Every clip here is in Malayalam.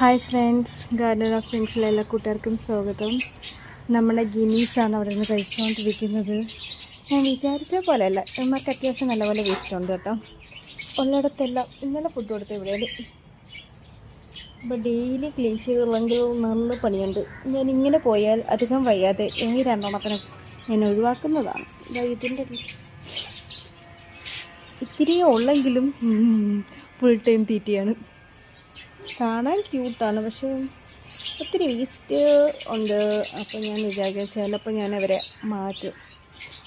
ഹായ് ഫ്രണ്ട്സ് ഗാർഡൻ ഓഫ് ഫ്രണ്ട്സിലെ എല്ലാ കൂട്ടുകാർക്കും സ്വാഗതം. നമ്മുടെ ഗിനീസാണ് അവിടെ നിന്ന് കഴിച്ചുകൊണ്ടിരിക്കുന്നത്. ഞാൻ വിചാരിച്ച പോലെയല്ല ഇവന്മാർക്ക് അത്യാവശ്യം നല്ലപോലെ വേസ്റ്റുണ്ട് കേട്ടോ. ഉള്ളിടത്തെല്ലാം ഇന്നലെ ഫുഡ് കൊടുത്ത ഇവിടെ ഇപ്പോൾ ഡെയിലി ക്ലീൻ ചെയ്തുള്ളെങ്കിൽ നല്ല പണിയുണ്ട്. ഞാൻ ഇങ്ങനെ പോയാൽ അധികം വയ്യാതെ ഈ രണ്ടെണ്ണത്തിന് ഞാൻ ഒഴിവാക്കുന്നതാണ്. ഇതാ ഇതിന്റെ ഇത്തിരി ഉള്ളെങ്കിലും ഫുൾ ടൈം തീറ്റയാണ്. കാണാൻ ക്യൂട്ടാണ് പക്ഷേ ഒത്തിരി വേസ്റ്റ് ഉണ്ട്. അപ്പോൾ ഞാൻ വിചാരിക്കും ചിലപ്പോൾ ഞാൻ അവരെ മാറ്റും.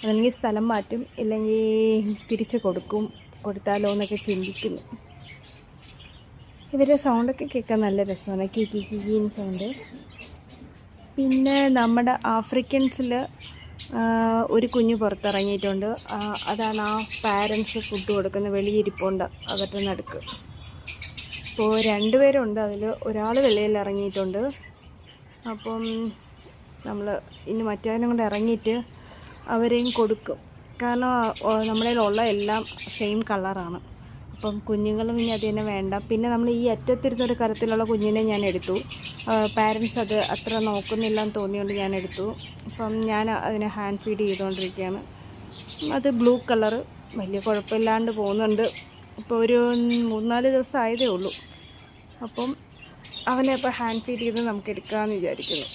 അല്ലെങ്കിൽ സ്ഥലം മാറ്റും. ഇല്ലെങ്കിൽ തിരിച്ച് കൊടുക്കും. കൊടുത്താലോ എന്നൊക്കെ ചിന്തിക്കുന്നു. ഇവരുടെ സൗണ്ടൊക്കെ കേൾക്കാൻ നല്ല രസമാണ്. കി കി കി കീൻ സൗണ്ട് പിന്നെ നമ്മുടെ ആഫ്രിക്കൻസിൽ ഒരു കുഞ്ഞ് പുറത്തിറങ്ങിയിട്ടുണ്ട്. അതാണ് ആ പാരൻസ് ഫുഡ് കൊടുക്കുന്ന വെളിയിരിപ്പുണ്ട് അവരുടെ നടുക്ക്. അപ്പോൾ രണ്ടുപേരുണ്ട് അതിൽ ഒരാൾ വെളിയിൽ ഇറങ്ങിയിട്ടുണ്ട്. അപ്പം നമ്മൾ ഇനി മറ്റവനും കൂടെ ഇറങ്ങിയിട്ട് അവരെയും കൊടുക്കും. കാരണം നമ്മുടെ ഉള്ള എല്ലാം സെയിം കളറാണ് അപ്പം കുഞ്ഞുങ്ങളും ഇനി അത് തന്നെ വേണ്ട. പിന്നെ നമ്മൾ ഈ അറ്റത്തിരുന്ന ഒരു കരത്തിലുള്ള കുഞ്ഞിനെ ഞാൻ എടുത്തു. പാരൻസ് അത് അത്ര നോക്കുന്നില്ല എന്ന് തോന്നിയുകൊണ്ട് ഞാൻ എടുത്തു. അപ്പം ഞാൻ അതിനെ ഹാൻഡ് ഫീഡ് ചെയ്തുകൊണ്ടിരിക്കുകയാണ്. അത് ബ്ലൂ കളറ് വലിയ കുഴപ്പമില്ലാണ്ട് പോകുന്നുണ്ട്. ഇപ്പോൾ ഒരു മൂന്നാൽ ദിവസം ആയതേ ഉള്ളൂ. അപ്പം അവനെ ഇപ്പോൾ ഹാൻഡ് ഫീഡ് ചെയ്ത് നമുക്ക് എടുക്കാമെന്ന് വിചാരിക്കുന്നു.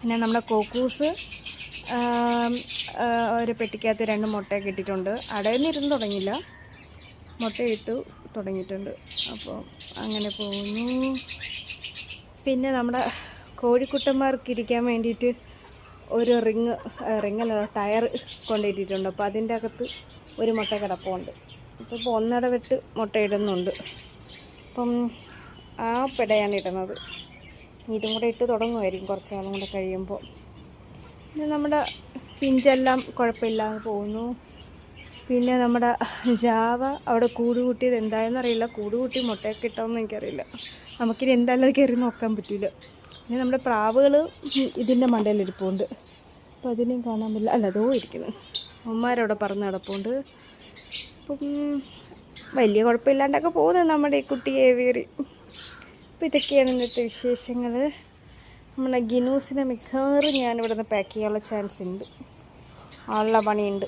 പിന്നെ നമ്മുടെ കോക്കൂസ് ഒരു പെട്ടിക്കകത്ത് രണ്ട് മുട്ടയൊക്കെ ഇട്ടിട്ടുണ്ട്. അടയുന്നിരുന്ന് തുടങ്ങിയില്ല. മുട്ടയിട്ടു തുടങ്ങിയിട്ടുണ്ട്. അപ്പോൾ അങ്ങനെ പോകുന്നു. പിന്നെ നമ്മുടെ കോഴിക്കുട്ടന്മാർക്ക് ഇരിക്കാൻ വേണ്ടിയിട്ട് ഒരു റിങ് റിങ്ങല്ല ടയർ കൊണ്ടിട്ടിട്ടുണ്ട്. അപ്പോൾ അതിന്റെ അകത്ത് ഒരു മുട്ട കിടപ്പുണ്ട്. ഇപ്പോൾ ഒന്നിടവിട്ട് മുട്ടയിടുന്നുണ്ട്. അപ്പം ആ പെടയാണ് ഇടുന്നത്. ഇതും കൂടെ ഇട്ട് തുടങ്ങുമായിരിക്കും കുറച്ച് നാളും കൂടെ കഴിയുമ്പോൾ. പിന്നെ നമ്മുടെ പിഞ്ചെല്ലാം കുഴപ്പമില്ലാതെ പോകുന്നു. പിന്നെ നമ്മുടെ ജാവ അവിടെ കൂട് കൂട്ടിയത് എന്തായെന്ന് അറിയില്ല. കൂട് കൂട്ടി മുട്ടയൊക്കെ ഇട്ടോന്ന് എനിക്കറിയില്ല. നമുക്കിനി എന്തായാലും കയറി നോക്കാൻ പറ്റില്ല പിന്നെ നമ്മുടെ പ്രാവുകൾ ഇതിന്റെ മണ്ടയിലിരിപ്പുണ്ട്. അപ്പോൾ അതിനെയും കാണാൻ പറ്റില്ല. അല്ല അതോ ഇരിക്കുന്നു. അമ്മമാരവിടെ പറന്ന് കിടപ്പുണ്ട്. അപ്പം വലിയ കുഴപ്പമില്ലാണ്ടൊക്കെ പോകുന്നു നമ്മുടെ ഈ കുട്ടി വേറി അപ്പോൾ ഇതൊക്കെയാണ് ഇന്നത്തെ വിശേഷങ്ങൾ. നമ്മുടെ ഗിനൂസിനെ മിക്കവാറും ഞാൻ നിന്ന് പാക്ക് ചെയ്യാനുള്ള ചാൻസ് ഉണ്ട്. ആളുള്ള പണിയുണ്ട്.